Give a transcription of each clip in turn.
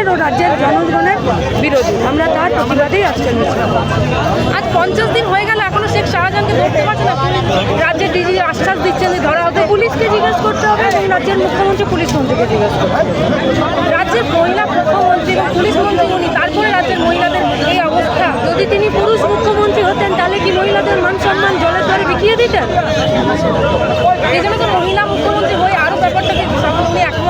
রাজ্যের ও রাজ্যের জনগণের বিরোধী। আমরা তার প্রতিবাদেই আজকের আজ পঞ্চাশ দিন হয়ে গেল, এখনও শেখ শাহজাহানকে ধরতে পারছে না রাজ্যের ডিজি আশ্বাস দিচ্ছেন ধরা হবে? পুলিশকে জিজ্ঞেস করতে হবে এবং রাজ্যের মুখ্যমন্ত্রী পুলিশ মন্ত্রীকে জিজ্ঞেস করতে হবে। রাজ্যের মহিলা মুখ্যমন্ত্রী এবং পুলিশ মন্ত্রী উনি, তারপরে রাজ্যের মহিলাদের এই অবস্থা। যদি তিনি পুরুষ মুখ্যমন্ত্রী হতেন, তাহলে কি মহিলাদের মান সম্মান জলের দ্বারে বিকিয়ে দিতেন? এই জন্য তো মহিলা মুখ্যমন্ত্রী হয়ে আরও ব্যাপারটাকে উনি একবারও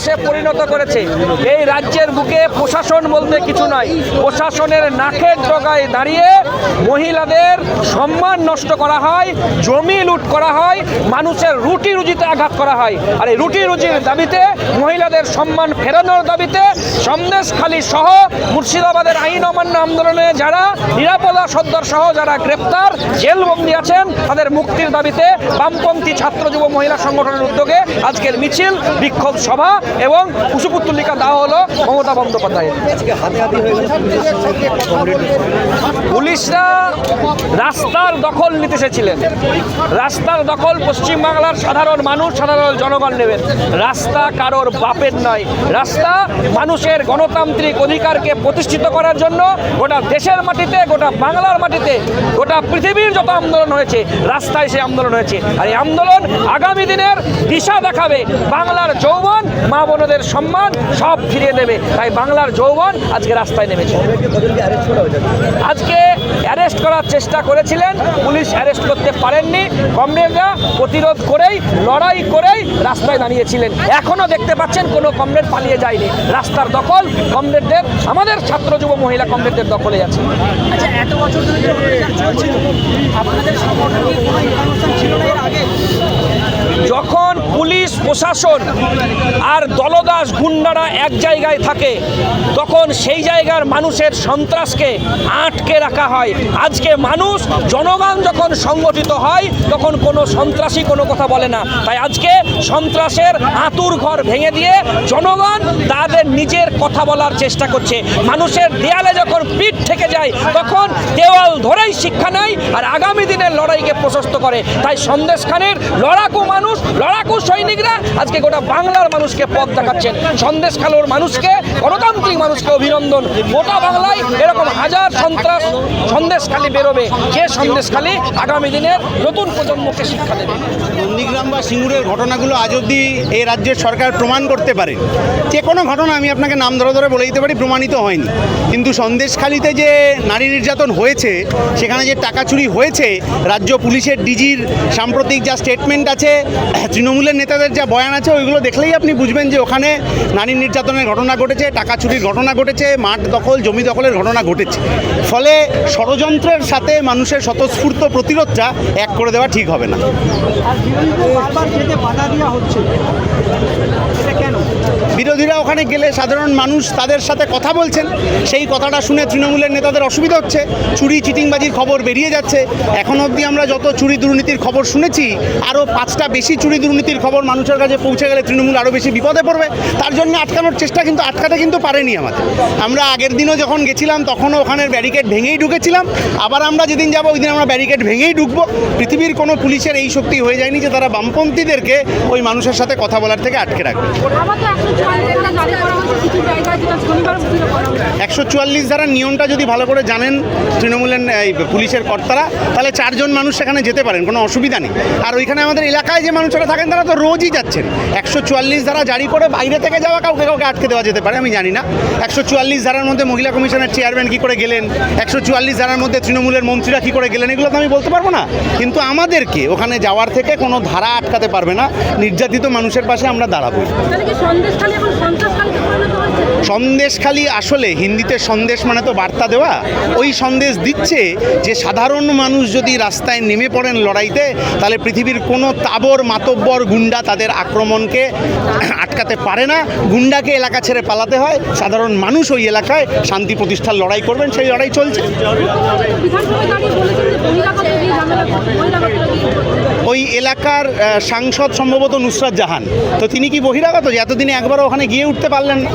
দলদাসে পরিণত করেছে। এই রাজ্যের বুকে প্রশাসন বলতে কিছু নয় প্রশাসনের নাকের ডগায় দাঁড়িয়ে মহিলাদের সম্মান নষ্ট করা হয়, জমি লুট করা হয়, মানুষের রুটি রুজিতে আঘাত করা হয়। আর এই রুটি রুজির দাবিতে মহিলাদের সম্মান ফেরানোর দাবিতে সন্দেশখালী সহ মুর্শিদাবাদের আইন অমান্য আন্দোলনে যারা নিরাপদা সদ্দর সহ যারা গ্রেপ্তার, জেলবন্দি আছেন, তাদের মুক্তির দাবিতে বামপন্থী ছাত্র যুব মহিলা সংগঠনের উদ্যোগে আজকের মিছিল, বিক্ষোভ সভা এবং কুশপুত্তলিকা দেওয়া হলো মমতা বন্দ্যোপাধ্যায়ের। পুলিশরা রাস্তার দখল নিতে এসেছিলেন। রাস্তার দখল পশ্চিমবাংলার সাধারণ মানুষ, সাধারণ জনগণ নেবেন। রাস্তা কারোর বাপের নয়। রাস্তা মানুষের গণতান্ত্রিক অধিকারকে প্রতিষ্ঠিত করার জন্য গোটা দেশের মাটিতে, গোটা বাংলার মাটিতে, গোটা পৃথিবীর যত আন্দোলন হয়েছে, রাস্তায় সে আন্দোলন হয়েছে। আর এই আন্দোলন আগামী দিনের দিশা দেখাবে। বাংলার যৌবন, মা বোনদের সম্মান সব ফিরিয়ে দেবে। তাই বাংলার যৌবন আজকে রাস্তায় নেমেছে। আজকে অ্যারেস্ট করার চেষ্টা করেছিলেন। পুলিশ অ্যারেস্ট করতে পারেননি। কমরেডরা প্রতিরোধ করেই, লড়াই করেই রাস্তায় দাঁড়িয়েছিলেন। এখনও দেখতে পাচ্ছেন কোনো কমরেড পালিয়ে যায়নি। রাস্তার দখল কমরেডদের, আমাদের ছাত্র যুব মহিলা কমরেডদের দখলে আছে। আচ্ছা এত বছর আপনাদের যখন পুলিশ, প্রশাসন আর দলদাস গুন্ডারা এক জায়গায় থাকে, তখন সেই জায়গার মানুষের সন্ত্রাসকে আটকে রাখা হয়। আজকে মানুষ, জনগণ যখন সংগঠিত হয়, তখন কোনো সন্ত্রাসী কোনো কথা বলে না। তাই আজকে সন্ত্রাসের আতুর ঘর ভেঙে দিয়ে জনগণ তাদের নিজের কথা বলার চেষ্টা করছে। মানুষের দেয়ালে যখন পিঠ থেকে যায়, তখন দেওয়াল ধরেই শিক্ষা নেয় আর আগামী দিনের লড়াইকে প্রশস্ত করে। তাই সন্দেশখানের লড়াকু মানুষ, লড়াকু সৈনিকরা আজকে গোটা বাংলার মানুষকে পথ দেখাচ্ছেন। সন্দেশ খালোর মানুষকে, গণতান্ত্রিক মানুষকে অভিনন্দন। গোটা বাংলায় এরকম হাজার সন্ত্রাস সন্দেশখালি বেরোবে। যে সন্দেশখালি আগামী দিনের নতুন প্রজন্মকে শিক্ষা দেবে। নন্দীগ্রাম বা সিঙ্গুরের ঘটনাগুলো আজ অবধি এই রাজ্যের সরকার প্রমাণ করতে পারে। যে কোনো ঘটনা আমি আপনাকে নাম ধরে ধরে বলে দিতে পারি, প্রমাণিত হয়নি। কিন্তু সন্দেশখালিতে যে নারী নির্যাতন হয়েছে, সেখানে যে টাকা চুরি হয়েছে, রাজ্য পুলিশের ডিজির সাম্প্রতিক যা স্টেটমেন্ট আছে তৃণমূলের নেতাদের যা বয়ান আছে, ওইগুলো দেখলেই আপনি বুঝবেন যে ওখানে নারী নির্যাতনের ঘটনা ঘটেছে, টাকা চুরির ঘটনা ঘটেছে, মাঠ দখল, জমি দখলের ঘটনা ঘটেছে। ফলে ষড়যন্ত্রের সাথে মানুষের স্বতঃস্ফূর্ত প্রতিরোধটা এক করে দেওয়া ঠিক হবে না। কেন? বিরোধীরা ওখানে গেলে সাধারণ মানুষ তাদের সাথে কথা বলছেন। সেই কথাটা শুনে তৃণমূলের নেতাদের অসুবিধা হচ্ছে। চুরি, চিটিংবাজির খবর বেরিয়ে যাচ্ছে। এখন অবধি আমরা যত চুরি দুর্নীতির খবর শুনেছি, আরও পাঁচটা বেশি চুরি দুর্নীতির খবর মানুষের কাছে পৌঁছে গেলে তৃণমূল আরও বেশি বিপদে পড়বে। তার জন্য আটকানোর চেষ্টা কিন্তু, আটকাতে কিন্তু পারেনি আমাদের। আমরা আগের দিনও যখন গেছিলাম, তখনও ওখানের ব্যারিকেড ভেঙেই ঢুকেছিলাম। আবার আমরা যেদিন যাব, ওই দিন আমরা ব্যারিকেড ভেঙেই ঢুকবো। পৃথিবীর কোনো পুলিশের এই শক্তি হয়ে যায়নি যে তারা বামপন্থীদেরকে ওই মানুষের সাথে কথা বলার থেকে আটকে রাখবে। একশো চুয়াল্লিশ ধারার নিয়মটা যদি ভালো করে জানেন তৃণমূলের, এই, পুলিশের কর্তারা, তাহলে চারজন মানুষ সেখানে যেতে পারেন, কোনো অসুবিধা নেই। আর ওইখানে আমাদের এলাকায় যে মানুষরা থাকেন, তারা তো রোজই যাচ্ছেন। একশো চুয়াল্লিশ ধারা জারি করে বাইরে থেকে যাওয়া কাউকে কাউকে আটকে দেওয়া যেতে পারে, আমি জানি না। একশো চুয়াল্লিশ ধারার মধ্যে মহিলা কমিশনের চেয়ারম্যান কী করে গেলেন? একশো চুয়াল্লিশ ধারার মধ্যে তৃণমূলের মন্ত্রীরা কী করে গেলেন? এগুলো তো আমি বলতে পারব না। কিন্তু আমাদেরকে ওখানে যাওয়ার থেকে কোনো ধারা আটকাতে পারবে না। নির্যাতিত মানুষের পাশে আমরা দাঁড়াবো তাহলে কি সন্দেশখালী এখন সন্ত্রাসখালীতে পরিণত সন্দেশখালি আসলে, হিন্দিতে সন্দেশ মানে তো বার্তা দেওয়া, ওই সন্দেশ দিচ্ছে যে সাধারণ মানুষ যদি রাস্তায় নেমে পড়েন লড়াইতে, তাহলে পৃথিবীর কোনো তাবর, মাতব্বর গুন্ডা তাদের আক্রমণকে আটকাতে পারে না। গুন্ডাকে এলাকা ছেড়ে পালাতে হয়। সাধারণ মানুষ ওই এলাকায় শান্তি প্রতিষ্ঠার লড়াই করবেন, সেই লড়াই চলছে। ওই এলাকার সাংসদ সম্ভবত নুসরাত জাহান। তো তিনি কি বহিরাগত? যে এতদিনে একবারও ওখানে গিয়ে উঠতে পারলেন না।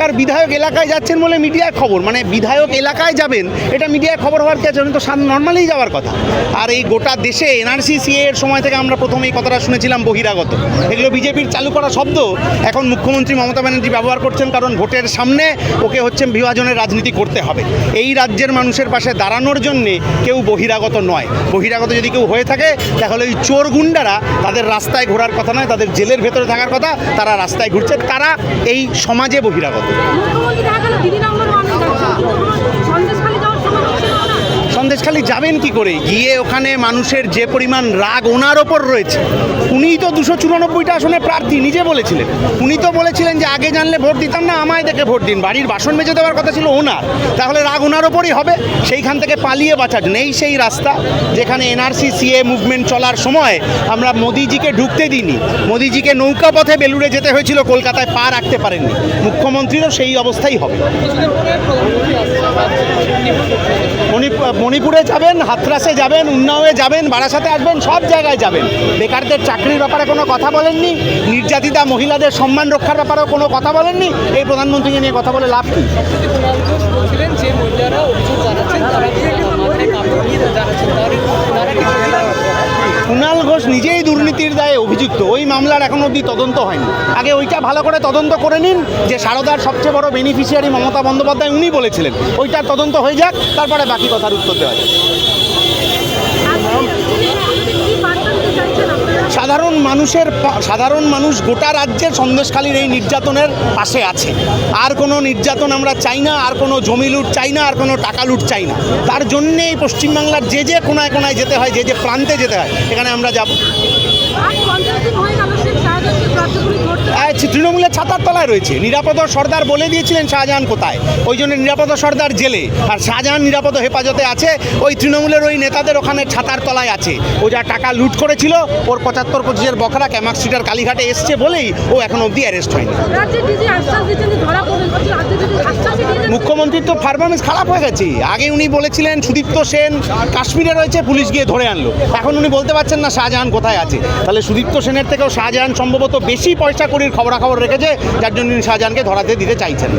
এলাকার বিধায়ক এলাকায় যাচ্ছেন বলে মিডিয়ায় খবর। মানে বিধায়ক এলাকায় যাবেন, এটা মিডিয়ায় খবর হওয়ার কি আছে? উনি তো নর্মালি যাওয়ার কথা। আর এই গোটা দেশে এনআরসি, সিএ এর সময় থেকে আমরা প্রথমে এই কথাটা শুনেছিলাম বহিরাগত। এগুলো বিজেপির চালু করা শব্দ এখন মুখ্যমন্ত্রী মমতা ব্যানার্জি ব্যবহার করছেন, কারণ ভোটের সামনে ওকে হচ্ছে বিভাজনের রাজনীতি করতে হবে। এই রাজ্যের মানুষের পাশে দাঁড়ানোর জন্যে কেউ বহিরাগত নয়। বহিরাগত যদি কেউ হয়ে থাকে, তাহলে ওই চোর গুন্ডারা তাদের রাস্তায় ঘোরার কথা নয়, তাদের জেলের ভেতরে থাকার কথা তারা রাস্তায় ঘুরছে। তারা এই সমাজে বহিরাগত। মুখ্যমন্ত্রী দেখা গেল দিদি নম্বর ওয়ানে যাচ্ছে কিন্তু কোনো সন্দেশখালি যাওয়ার সময় হচ্ছে না ওনার। সন্দেশখালি যাবেন কি করে? গিয়ে ওখানে মানুষের যে পরিমাণ রাগ ওনার ওপর রয়েছে, উনিই তো দুশো চুরানব্বইটা আসনে প্রার্থী, নিজে বলেছিলেন। উনি তো বলেছিলেন যে আগে জানলে ভোট দিতাম না, আমায় দেখে ভোট দিন। বাড়ির বাসন মেজে দেওয়ার কথা ছিল ওনার। তাহলে রাগ ওনার ওপরই হবে। সেইখান থেকে পালিয়ে বাঁচার নেই সেই রাস্তা, যেখানে এনআরসি, সিএ মুভমেন্ট চলার সময় আমরা মোদিজিকে ঢুকতে দিইনি। মোদিজিকে নৌকা পথে বেলুড়ে যেতে হয়েছিল, কলকাতায় পা রাখতে পারেননি। মুখ্যমন্ত্রীরও সেই অবস্থাই হবে। মণিপুর মণিপুরে যাবেন হাতরাসে যাবেন উন্নাওয়ে যাবেন বারাসাতে আসবেন সব জায়গায় যাবেন। বেকারদের চাকরির ব্যাপারে কোনো কথা বলেননি? নির্যাতিতা মহিলাদের সম্মান রক্ষার ব্যাপারেও কোনো কথা বলেননি? এই প্রধানমন্ত্রীকে নিয়ে কথা বলে লাভ কী? কুণাল ঘোষ নিজেই দুর্নীতির দায়ে অভিযুক্ত। ওই মামলার এখন অব্দি তদন্ত হয়নি। আগে ওইটা ভালো করে তদন্ত করে নিন যে সারদার সবচেয়ে বড় বেনিফিশিয়ারি মমতা বন্দ্যোপাধ্যায় উনি বলেছিলেন। ওইটার তদন্ত হয়ে যাক, তারপরে বাকি কথার উত্তর দেওয়া যাবে কি বার্তা দিতে চাইছেন আপনারা সাধারণ মানুষের সাধারণ মানুষ গোটা রাজ্যের সন্দেশখালীর এই নির্যাতনের পাশে আছে। আর কোনো নির্যাতন আমরা চাই না, আর কোনো জমি লুট চাই না, আর কোনো টাকা লুট চাই না। তার জন্যে এই পশ্চিমবাংলার যে যে কোনায় কোনায় যেতে হয়, যে যে প্রান্তে যেতে হয় এখানে আমরা যাব। আহ, তৃণমূলের ছাতার তলায় রয়েছে। নিরাপদ সর্দার বলে দিয়েছিলেন শাহজাহান কোথায়? ওই জন্য নিরাপদ সর্দার জেলে। আর শাহজাহান নিরাপদ হেফাজতে আছে ওই তৃণমূলের ওই নেতাদের ওখানে ছাতার তলায় আছে। ও যা টাকা লুট করেছিল ওর পঁচাত্তর পঁচিশের বখরা ক্যামাক স্ট্রিটার কালীঘাটে এসছে বলেই ও এখন অবধি অ্যারেস্ট হয়নি। মুখ্যমন্ত্রীর তো পারফরমেন্স খারাপ হয়ে গেছে। আগে উনি বলেছিলেন সুদীপ্ত সেন কাশ্মীরে রয়েছে পুলিশ গিয়ে ধরে আনলো। এখন উনি বলতে পারছেন না শাহজাহান কোথায় আছে। তাহলে সুদীপ্ত সেনের থেকেও শাহজাহান সম্ভবত বেশি পয়সা করির খবরাখবর রেখেছে যার জন্য শাহজাহানকে ধরাতে দিতে চাইছেন।